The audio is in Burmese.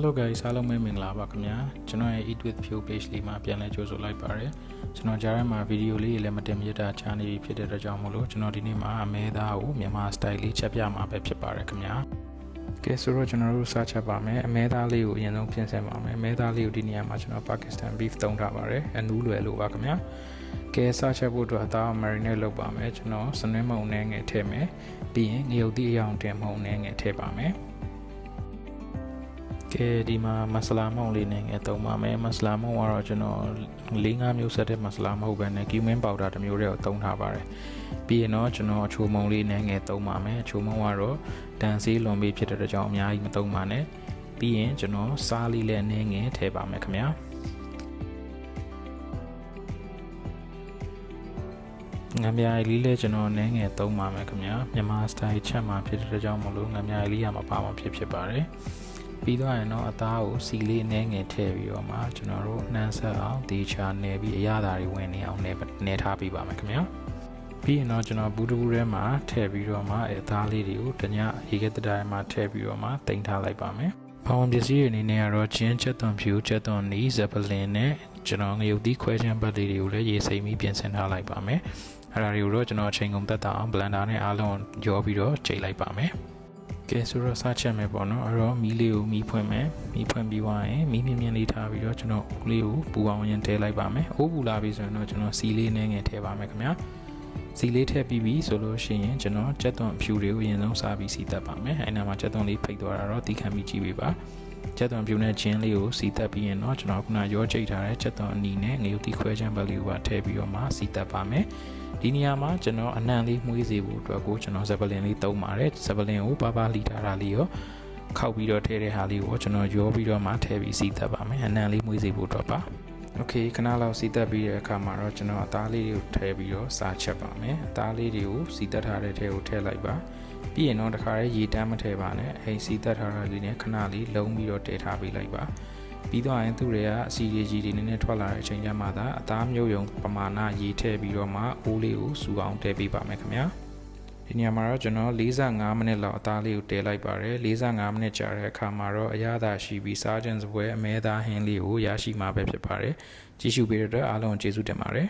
Hello guys အားလုံးပဲမင်္ဂလာပါခင်ဗျာကျွန်တော်ရဲ့ Eat with View page လေးမှာပြန်လည်ကြိုဆိုလိုက်ပါရယ်ကျွန်တော်ကြားထဲမှာဗီဒီယိုလေးတွေလည်းမတင်မြတ်တာချာနေပြီဖြစ်တဲ့အတွက်ကြောင့်မို့လို့ကျွန်တော်ဒီနေ့မှာအမဲသားကိုမြန်မာ style လေးချက်ပြမှာပဲဖြစ်ပါတယ်ခင်ဗျာကဲဆိုတော့ကျွန်တော်တို့စချက်ပါမယ်အမဲသားလေးကိုအရင်ဆုံးပြင်ဆင်ပါမယ်အမဲသားလေးကိုဒီနေရာမှာကျွန်တော် Pakistan beef သုံးထားပါတယ်အနူးလွယ်လို့ပါခင်ဗျာကဲစချက်ဖို့အတွက်အသား marinate လုပ်ပါမယ်ကျွန်တော်စနွင်းမုံနဲ့ငယ်ထည့်မယ်ပြီးရင်ငရုတ်သီးအယောင်တင်မုံနဲ့ငယ်ထည့်ပါမယ် ကဲဒီမှာမဆလာမုံလေးနဲ့ငယ်သုံးပါမယ်မဆလာမုံကတော့ကျွန်တော်၄၅မျိုးဆက်တဲ့မဆလာမဟုတ်ဘဲနဲ့ကီမင်းပေါဒါတစ်မျိုးတည်းကိုသုံးထားပါတယ်ပြီးရင်တော့ကျွန်တော်အချိုမုံလေးနဲ့ငယ်သုံးပါမယ်အချိုမုံကတော့တန်ဆေးလွန်ပြီးဖြစ်တဲ့ကြောင့်အများကြီးမသုံးပါနဲ့ပြီးရင်ကျွန်တော်စားလေးလည်းနဲ့ငယ်ထည့်ပါမယ်ခင်ဗျာငမ်းပြားလေးလည်းကျွန်တော်နည်းငယ်သုံးပါမယ်ခင်ဗျာမြန်မာစတိုင်ချက်မှာဖြစ်တဲ့ကြောင့်မလို့ငမ်းပြားလေးရမှာပါမှာဖြစ်ဖြစ်ပါတယ် ပြီးတော့ရင်တော့အသားကိုစီလေးနည်းငယ်ထည့်ပြီးတော့မှကျွန်တော်တို့နှမ်းဆက်အောင်ဒီချာနေပြီးအရသာတွေဝင်နေအောင်နေနေထားပြီးပါမယ်ခင်ဗျာပြီးရင်တော့ကျွန်တော်ဘူးတူဘူးထဲမှာထည့်ပြီးတော့မှအသားလေးတွေကိုတညရေခဲတတိုင်းမှာထည့်ပြီးတော့မှတင်ထားလိုက်ပါမယ်။ဘောင်ပစ္စည်းတွေအနေနဲ့ကတော့ချင်းချက်သွန်ဖြူချက်သွန်နီးဇပလင်နဲ့ကျွန်တော်ငရုတ်သီးခွဲချမ်းပတ်လေးတွေကိုလည်းရေစိမ်ပြီးပြင်ဆင်ထားလိုက်ပါမယ်။အဲ့ဒါတွေကိုတော့ကျွန်တော်အချိန်ကုန်သက်သာအောင်ဘလန်ဒါနဲ့အားလုံးရောပြီးတော့ချိန်လိုက်ပါမယ်။ ကဲဆိုတော့စချက်မယ်ပေါ့နော်အဲ့တော့မီးလေးကိုမီးဖွင့်မယ်မီးဖွင့်ပြီးသွားရင်မီးမြင့်မြင့်လေးထားပြီးတော့ကျွန်တော်ဦးလေးကိုပူအောင်ရင်ထည့်လိုက်ပါမယ်အိုးပူလာပြီဆိုရင်တော့ကျွန်တော်စီလေးနဲ့ငယ်ထည့်ပါမယ်ခင်ဗျာစီလေးထည့်ပြီးပြီဆိုလို့ရှိရင်ကျွန်တော်ကြက်သွန်အဖြူတွေကိုအရင်ဆုံးစားပြီးစီတက်ပါမယ်အဲ့နာမှာကြက်သွန်လေးဖိတ်သွားတာတော့တီးခံပြီးကြည့်ပေးပါကြက်သွန်ဖြူနဲ့ချင်းလေးကိုစီတက်ပြီးရင်တော့ကျွန်တော်ခုနရောချိတ်ထားတဲ့ကြက်သွန်အနီနဲ့ငရုတ်တီခွဲချမ်းဘက်လေးကိုပါထည့်ပြီးတော့မှစီတက်ပါမယ် ဒီနေရာမှာကျွန်တော်အနံလေးမှုေးစေဖို့အတွက်ကိုကျွန်တော်ဇပလင်လေးသုံးပါတယ်ဇပလင်ကိုပါပါလှီထားတာလေးရောခောက်ပြီးတော့ထည့်တဲ့ဟာလေးကိုကျွန်တော်ရောပြီးတော့မှထည့်ပြီးစီတက်ပါမယ်အနံလေးမှုေးစေဖို့အတွက်ပါโอเคခဏလောက်စီတက်ပြီးတဲ့အခါမှာတော့ကျွန်တော်အသားလေးတွေကိုထည့်ပြီးတော့စားချက်ပါမယ်အသားလေးတွေကိုစီတက်ထားတဲ့ထဲကိုထည့်လိုက်ပါပြီးရင်တော့တခါလေးရေတန်းမထည့်ပါနဲ့အဲစီတက်ထားတာလေးနဲ့ခဏလေးလုံးပြီးတော့တည်ထားပေးလိုက်ပါ ပြီးတော့ရင်သူတွေကအစီရီကြီးတွေနည်းနည်းထွက်လာတဲ့အချိန်ကျမှသာအသားမျိုးယုံပမာဏရေထည့်ပြီးတော့မှအိုးလေးကိုစူအောင်တည်ပေးပါမယ်ခင်ဗျာဒီနေရာမှာတော့ကျွန်တော်45မိနစ်လောက်အသားလေးကိုတည်လိုက်ပါတယ်45မိနစ်ကြာတဲ့အခါမှာတော့အရသာရှိပြီးစားခြင်းစပွဲအမဲသားဟင်းလေးကိုရရှိမှာပဲဖြစ်ပါတယ်ကြည့်ရှုပေးတဲ့အတွက်အားလုံးကျေးဇူးတင်ပါတယ်